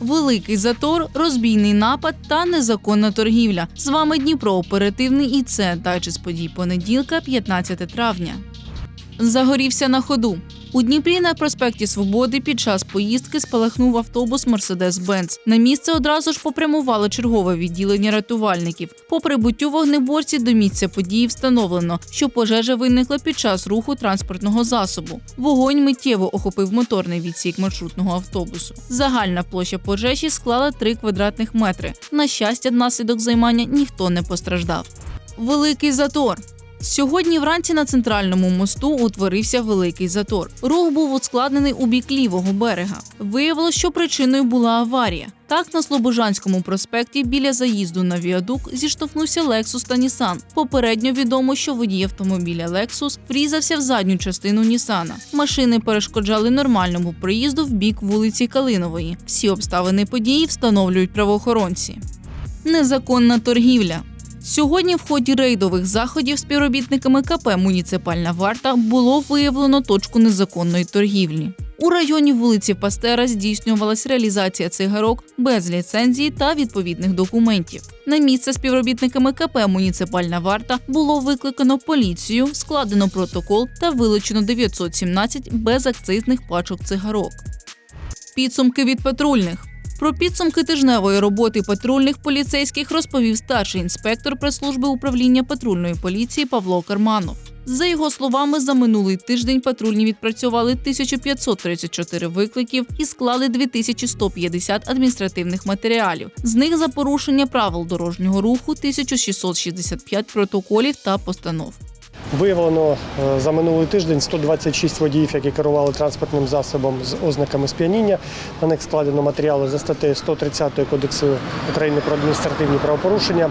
Великий затор, розбійний напад та незаконна торгівля. З вами Дніпро оперативний і це дачі з подій понеділка, 15 травня. Загорівся на ходу. У Дніпрі на проспекті Свободи під час поїздки спалахнув автобус Мерседес-Бенц. На місце одразу ж попрямувало чергове відділення рятувальників. По прибуттю вогнеборці до місця події встановлено, що пожежа виникла під час руху транспортного засобу. Вогонь миттєво охопив моторний відсік маршрутного автобусу. Загальна площа пожежі склала 3 квадратних метри. На щастя, внаслідок займання ніхто не постраждав. Великий затор. Сьогодні вранці на центральному мосту утворився великий затор. Рух був ускладнений у бік лівого берега. Виявилось, що причиною була аварія. Так, на Слобожанському проспекті біля заїзду на віадук зіштовхнувся Lexus та Нісан. Попередньо відомо, що водій автомобіля Lexus врізався в задню частину Нісана. Машини перешкоджали нормальному проїзду в бік вулиці Калинової. Всі обставини події встановлюють правоохоронці. Незаконна торгівля. Сьогодні в ході рейдових заходів співробітниками КП Муніципальна варта було виявлено точку незаконної торгівлі. У районі вулиці Пастера здійснювалась реалізація цигарок без ліцензії та відповідних документів. На місце співробітниками КП Муніципальна варта було викликано поліцію, складено протокол та вилучено 917 безакцизних пачок цигарок. Підсумки від патрульних. Про підсумки тижневої роботи патрульних поліцейських розповів старший інспектор прес-служби управління патрульної поліції Павло Карманов. За його словами, за минулий тиждень патрульні відпрацювали 1534 викликів і склали 2150 адміністративних матеріалів. З них за порушення правил дорожнього руху 1665 протоколів та постанов. Виявлено е, за минулий тиждень 126 водіїв, які керували транспортним засобом з ознаками сп'яніння. На них складено матеріали за статтею 130 Кодексу України про адміністративні правопорушення.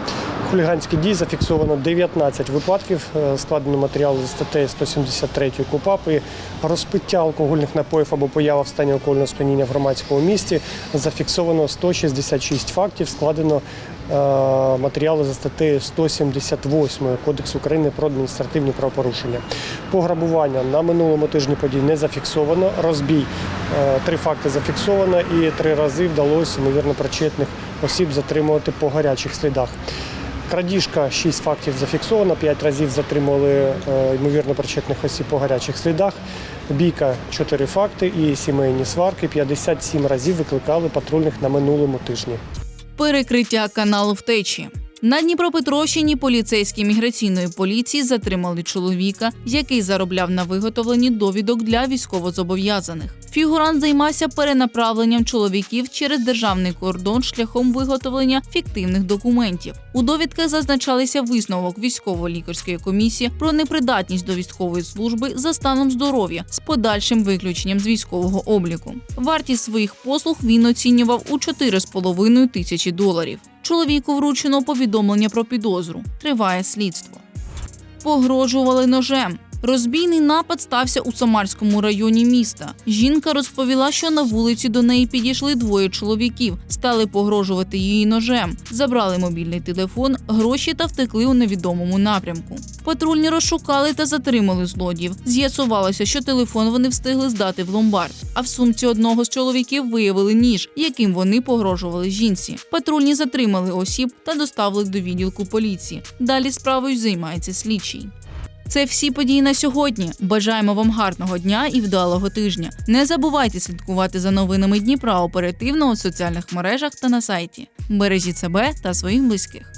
Хуліганські дії зафіксовано 19 випадків. Е, Складено матеріали за статтею 173 КУПАП і розпиття алкогольних напоїв або поява в стані алкогольного сп'яніння в громадському місті. Зафіксовано 166 фактів. Складено матеріали за статтею 178 Кодексу України про адміністративні правопорушення. Пограбування на минулому тижні подій не зафіксовано. Розбій е, три факти зафіксовано і три рази вдалося ймовірно причетних осіб затримувати по гарячих слідах. Крадіжка 6 фактів зафіксовано, 5 разів затримали е, ймовірно причетних осіб по гарячих слідах. Бійка 4 факти і сімейні сварки 57 разів викликали патрульних на минулому тижні. Перекриття каналу втечі. На Дніпропетровщині поліцейські міграційної поліції затримали чоловіка, який заробляв на виготовленні довідок для військовозобов'язаних. Фігурант займався перенаправленням чоловіків через державний кордон шляхом виготовлення фіктивних документів. У довідках зазначалися висновок військово-лікарської комісії про непридатність до військової служби за станом здоров'я з подальшим виключенням з військового обліку. Вартість своїх послуг він оцінював у 4,5 тисячі доларів. Чоловіку вручено повідомлення про підозру. Триває слідство. Погрожували ножем. Розбійний напад стався у Самарському районі міста. Жінка розповіла, що на вулиці до неї підійшли двоє чоловіків, стали погрожувати її ножем, забрали мобільний телефон, гроші та втекли у невідомому напрямку. Патрульні розшукали та затримали злодіїв. З'ясувалося, що телефон вони встигли здати в ломбард. А в сумці одного з чоловіків виявили ніж, яким вони погрожували жінці. Патрульні затримали осіб та доставили до відділку поліції. Далі справою займається слідчий. Це всі події на сьогодні. Бажаємо вам гарного дня і вдалого тижня. Не забувайте слідкувати за новинами Дніпра оперативно у соціальних мережах та на сайті. Бережіть себе та своїх близьких.